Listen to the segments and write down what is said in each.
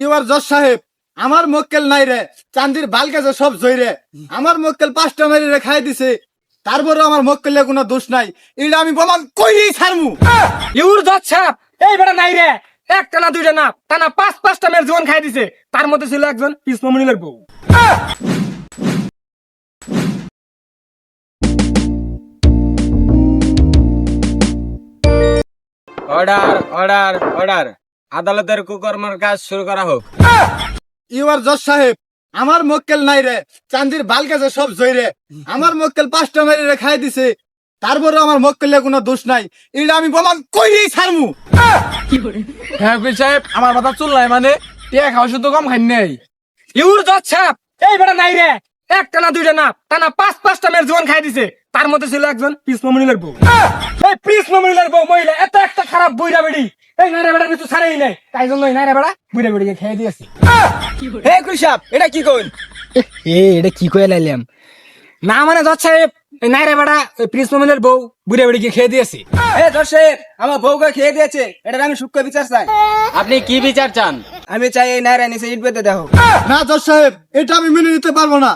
এবার জজ সাহেব আমার মক্কেল নাই রে চান্দির বাল গেছে সব জইরে। আমার মক্কেল পাঁচটা মারি রে খাই দিছে। তারপরে আমার মক্কেলের কোনো দোষ নাই। এটা আমি প্রমাণ কইই ছাড়মু। ইউর যাচ্ছে এই বেটা নাই রে। একটা না দুইটা না তা না পাঁচ পাঁচটা মেয়ের জীবন খাই দিছে। তার মধ্যে ছিল একজন পিসমনিলের বউ। অর্ডার অর্ডার অর্ডার আদালতের কুকর্মের কাজ শুরু করা হোক। এবার জজ সাহেব আমার মক্কেল নাই রে চান্দির বাল গেছে সব জইরে আমার মক্কেল পাঁচটা মারি রে খাই দিছে। তারপরে আমার মক্কেলের কোনো দোষ নাই। এটা আমি প্রমাণ কইই ছাড়মু। হ্যাঁ উকিল সাহেব আমার মাথা চুল নাই মানে টিয়া খাওয়া শুধু কম খাই নেই। ইউর যাচ্ছে এই বেটা নাই রে। একটা না দুইটা না তা না পাঁচ পাঁচটা মেয়ের জীবন খাই দিছে। তার মধ্যে ছিল একজন পিসমনিলের বউ এই পিসমনিলের বউ মহিলা এত একটা খারাপ বইরা বেড়ি। এই নাইরা বেড়া কিছু ছাড়েই নাই। তাই জন্য এই নাইরা বেড়া বুইরা বেড়িকে খেয়ে দিয়েছি। হে কৃষক এটা কি কইন এ এটা কি কয়ে লাইলাম? না মানে যাচ্ছে এই নাইরা বেড়া পিসমনিলের বউ বুইরা বেড়িকে খেয়ে দিয়েছি। হে দর্শক আমার বউকে খেয়ে দিয়েছে এটা আমি সূক্ষ্ম বিচার চাই। আপনি কি বিচার চান? আমি চাই এই নায়রা নিচে ইট বেঁধে দেখো না জজ সাহেব এটা আমি মেনে নিতে পারব না।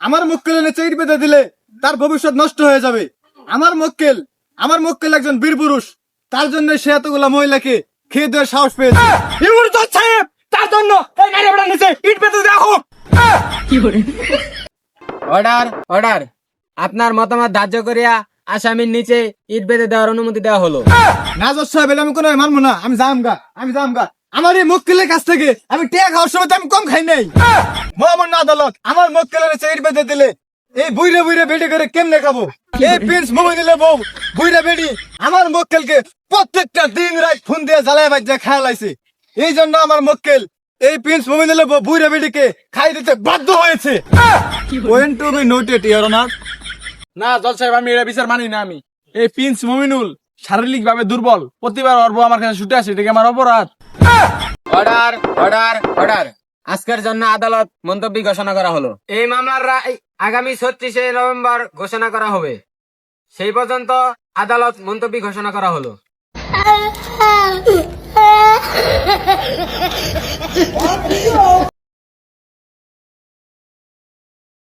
আমার মক্কেলের নিচে ইট বেঁধে দিলে তার ভবিষ্যৎ নষ্ট হয়ে যাবে। আমার মক্কেল আমার মক্কেল একজন বীর পুরুষ তার জন্য সে এতগুলা মহিলাকে খেয়ে দেওয়ার সাহস পেয়েছে। তার জন্য এই নাইরা বেড়া নিচে ইট পেতে দেখো অর্ডার অর্ডার। আপনার মতামত ধার্য করিয়া আসামির নিচে ইট বেঁধে দেওয়ার অনুমতি দেওয়া হলো। না জজ সাহেব এটা আমি কোনো মানবো না। আমি যাম গা আমি যাম গা। আমার এই মক্কেলের কাছ থেকে আমি টেয়া খাওয়ার সময় তো আমি কম খাই নাই। মহামান্য আদালত আমার মক্কেলের নিচে ইট বেঁধে দিলে এই বুইরে বুইরে বেডি করে কেমনে খাব? এই প্রিন্স মোমো দিলে বউ বুইরে বেডি আমার মক্কেলকে প্রত্যেকটা দিন রাত ফোন দিয়ে জ্বালায় বাজ্যা খায়া লাইছে। এই জন্য আমার মক্কেল এই প্রিন্স মোমো দিলে বউ বুইরে বেডিকে খাই দিতে বাধ্য হয়েছে। Want to be noted your honour না জজ সাহেব আমি এটা বিচার মানি না আমি। এই প্রিন্স মমিনুল শারীরিক ভাবে দুর্বল। প্রতিবার অর্ব আমার কাছে ছুটে আসে এটা কি আমার অপরাধ। অর্ডার অর্ডার অর্ডার আজকের জন্য আদালত মন্তব্য ঘোষণা করা হলো। এই মামলার রায় আগামী ছত্রিশে নভেম্বর ঘোষণা করা হবে। সেই পর্যন্ত আদালত মন্তব্য ঘোষণা করা হলো!